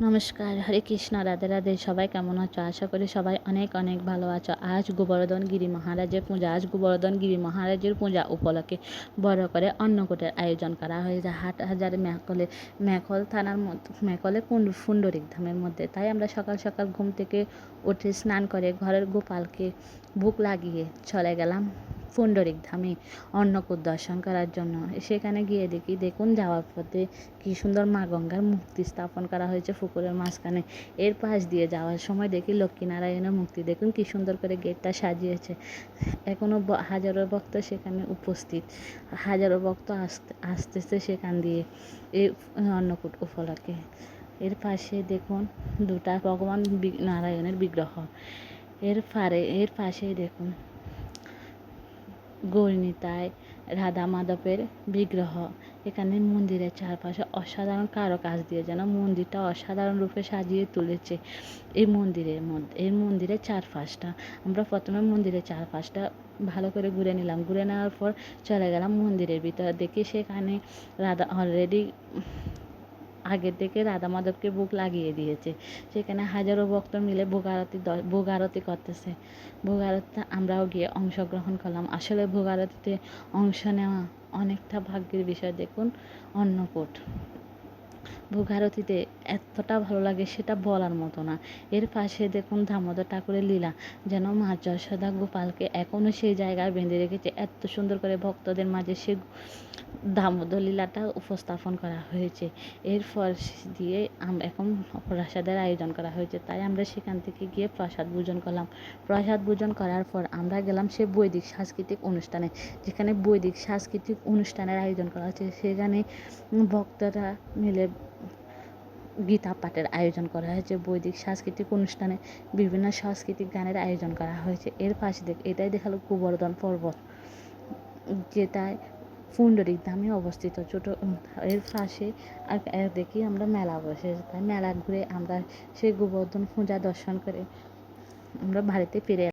নমস্কার, হরে কৃষ্ণ, রাধে রাধে। সবাই কেমন আছো? আশা করি সবাই অনেক অনেক ভালো আছো। আজ গোবর্ধন গিরি মহারাজের পূজা, আজ গোবর্ধন গিরি মহারাজের পূজা উপলক্ষে বড় করে অন্নকূটের আয়োজন করা হয়েছে। হাট হাজার মেকলে মেকল থানার মধ্যে মেকলে ফুন্ডরিক ধামের মধ্যে। তাই আমরা সকাল সকাল ঘুম থেকে উঠে স্নান করে ঘরের গোপালকে বুক লাগিয়ে চলে গেলাম। পুণ্ডরিক ধামে অন্নকূট দর্শন করার জন্য। সেখানে গিয়ে দেখি, দেখুন, যাওয়ার পথে কী সুন্দর মা গঙ্গার মূর্তি স্থাপন করা হয়েছে পুকুরের মাঝখানে। এর পাশ দিয়ে যাওয়ার সময় দেখি লক্ষ্মীনারায়ণের মূর্তি। দেখুন, কী সুন্দর করে গেটটা সাজিয়েছে। এখনও হাজারো ভক্ত সেখানে উপস্থিত। হাজারো ভক্ত আসতে আসতেছে সেখান দিয়ে এই অন্নকূট উপলক্ষে। এর পাশে দেখুন, দুটা ভগবান নারায়ণের বিগ্রহ। এর পারে এর পাশে দেখুন গৌরনীতায় রাধা মাধবের বিগ্রহ। এখানে মন্দিরের চারপাশে অসাধারণ কারও কাজ দিয়ে যেন মন্দিরটা অসাধারণ রূপে সাজিয়ে তুলেছে এই মন্দিরের মধ্যে এই মন্দিরের চারপাশটা। আমরা প্রথমে মন্দিরের চারপাশটা ভালো করে ঘুরে নিলাম। ঘুরে নেওয়ার পর চলে গেলাম মন্দিরের ভিতরে। দেখি সেখানে রাধা অলরেডি আগের থেকে রাধা মাধবকে ভোগ লাগিয়ে দিয়েছে। সেখানে হাজারো ভক্ত মিলে ভোগ আরতি ভোগ আরতি করতেছে। ভোগ আরতিতে আমরাও গিয়ে অংশগ্রহণ করলাম। আসলে ভোগ আরতিতে অংশ নেওয়া অনেকটা ভাগ্যের বিষয়। দেখুন অন্নকূট। ভোগ আরতিতে এতটা ভালো লাগে সেটা বলার মতো না। এর পাশে দেখুন দামোদর ঠাকুরের লীলা, যেন মা যশোদা গোপালকে এখনও সেই জায়গায় বেঁধে রেখেছে। এত সুন্দর করে ভক্তদের মাঝে সে দামোদর লীলাটা উপস্থাপন করা হয়েছে। এরপর দিয়ে এখন প্রসাদের আয়োজন করা হয়েছে। তাই আমরা সেখান থেকে গিয়ে প্রসাদ ভোজন করলাম। প্রসাদ ভোজন করার পর আমরা গেলাম সে বৈদিক সাংস্কৃতিক অনুষ্ঠানে, যেখানে বৈদিক সাংস্কৃতিক অনুষ্ঠানের আয়োজন করা হয়েছে। সেখানে ভক্তরা মিলে গীতা পাঠের আয়োজন করা হয়েছে, বৈদিক সাংস্কৃতিক অনুষ্ঠানে বিভিন্ন সাংস্কৃতিক গানের আয়োজন করা হয়েছে। এর পাশে দেখ, এটাই দেখাল গোবর্ধন পর্বত, যেটায় পুণ্ডরিক ধামে অবস্থিত ছোটো, এর পাশে দেখি আমরা মেলা বসে, তাই মেলা ঘুরে আমরা সেই গোবর্ধন পূজা দর্শন করে আমরা বাড়িতে ফিরে